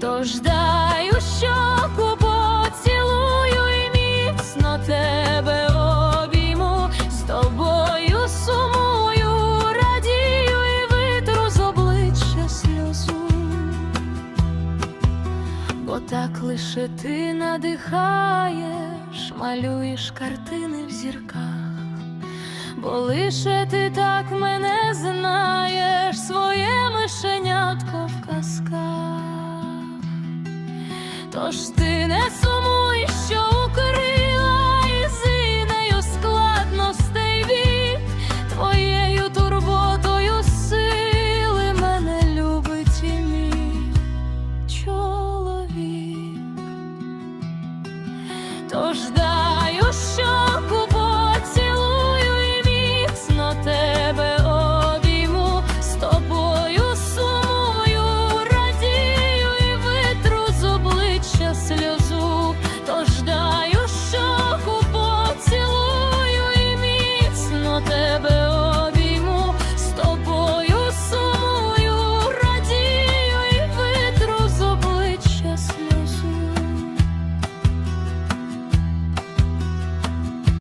Тож дай у щоку поцілую і міцно тебе обійму, з тобою сумую, радію і витру з обличчя сльозу, бо так лише ти надихаєш, малюєш картини в зірках. Бо лише ти так мене тож ти не сумуй, що укрила і ізинею складностей вік твоєю турботою сили мене любить і мій чоловік. Тож